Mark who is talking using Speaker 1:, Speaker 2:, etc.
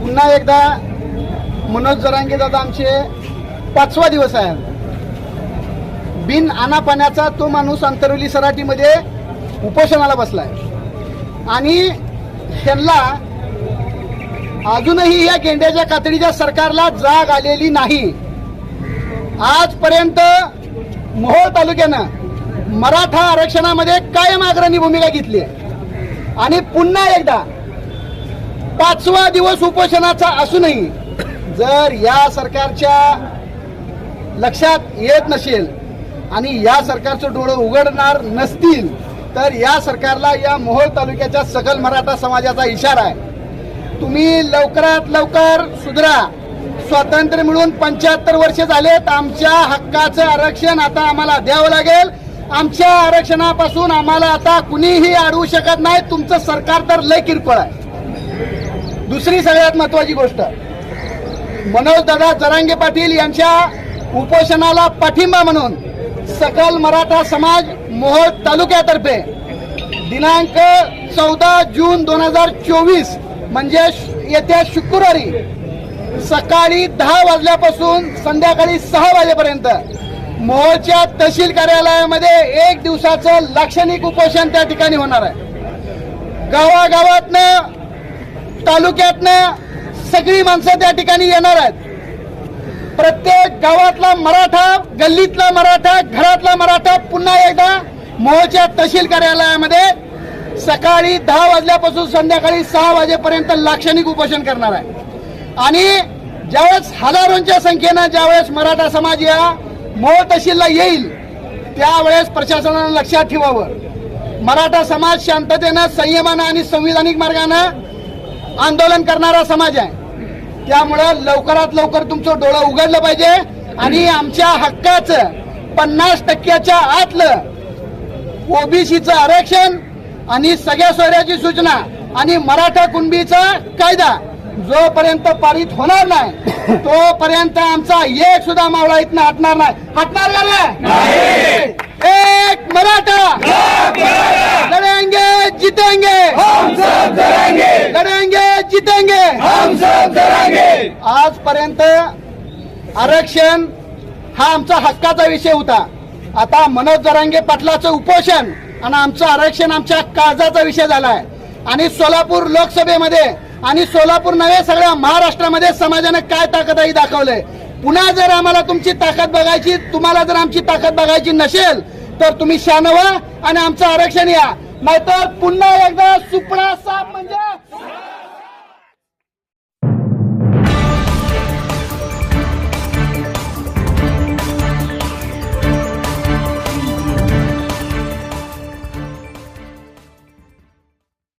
Speaker 1: पुन्हा एकदा मनोज जरांगे दादा आमचे पाचवा दिवस आहे. बिन आनापाण्याचा तो माणूस अंतरवली सराटीमध्ये उपोषणाला बसलाय. आणि त्यांना अजूनही या गेंड्याच्या कातडीच्या सरकारला जाग आलेली नाही. आजपर्यंत मोहोळ तालुक्यानं मराठा आरक्षणामध्ये कायम अग्रणी भूमिका घेतली आहे. आणि पुन्हा एकदा पाचवा दिवस उपोषणाचा असूनही जर या सरकारच्या लक्षात येत नसेल आणि या सरकारचं डोळं उघडणार नसतील तर या सरकारला या मोहोळ तालुक्याच्या सकल मराठा समाजाचा इशारा आहे. तुम्ही लवकरात लवकर सुधरा. स्वातंत्र्य मिळून पंच्याहत्तर वर्ष झालेत. आमच्या हक्काचं आरक्षण आता आम्हाला द्यावं लागेल. आमच्या आरक्षणापासून आम्हाला आता कुणीही अडवू शकत नाही. तुमचं सरकार तर लय किरकोळ आहे. दुसरी सगळ्यात महत्वाची गोष्ट. मनोज दादा जरांगे पाटील यांच्या उपोषणाला पाठिंबा म्हणून सकल मराठा समाज मोहोळ तालुक्यातर्फे. दिनांक चौदा जून दोन हजार चोवीस म्हणजे श- येत्या शुक्रवारी सकाळी दहा वाजल्यापासून संध्याकाळी सहा वाजेपर्यंत मोहोळच्या तहसील कार्यालयामध्ये एक दिवसाचं लाक्षणिक उपोषण त्या ठिकाणी होणार आहे. गावागावातनं तालुक्यातनं सगळी माणसं त्या ठिकाणी येणार आहेत. प्रत्येक गावातला मराठा गल्लीतला मराठा घरातला मराठा पुन्हा एकदा मोहच्या तहसील कार्यालयामध्ये सकाळी दहा वाजल्यापासून संध्याकाळी सहा वाजेपर्यंत लाक्षणिक उपोषण करणार आहे. आणि ज्यावेळेस हजारोंच्या संख्येनं ज्यावेळेस मराठा समाज या मोह तहसीलला येईल त्यावेळेस प्रशासनानं लक्षात ठेवावं. मराठा समाज शांततेनं संयमानं आणि संविधानिक मार्गानं आंदोलन करणारा समाज आहे. त्यामुळं लवकरात लवकर तुमचं डोळं उघडलं पाहिजे आणि आमच्या हक्काचं पन्नास टक्क्याच्या आतलं ओबीसीचं आरक्षण आणि सगळ्या सोयऱ्याची सूचना आणि मराठा कुणबीचा कायदा जोपर्यंत पारित होणार नाही तोपर्यंत आमचा एक सुद्धा मावळा इथनं हटणार नाही. हटणार नाही. एक मराठा! आजपर्यंत आरक्षण हा आमचा हक्काचा विषय होता. आता मनोज जरांगे पाटलाचं उपोषण आणि आमचं आरक्षण आमच्या काळजाचा विषय झाला आहे आणि सोलापूर लोकसभेमध्ये आणि सोलापूर नव्हे सगळ्या महाराष्ट्रामध्ये समाजाने काय ताकद आहे दाखवलंय. पुन्हा जर आम्हाला तुमची ताकद बघायची तुम्हाला जर आमची ताकद बघायची नसेल तर तुम्ही शान व्हा आणि आमचं आरक्षण या. नाहीतर पुन्हा एकदा सुपडा साप म्हणजे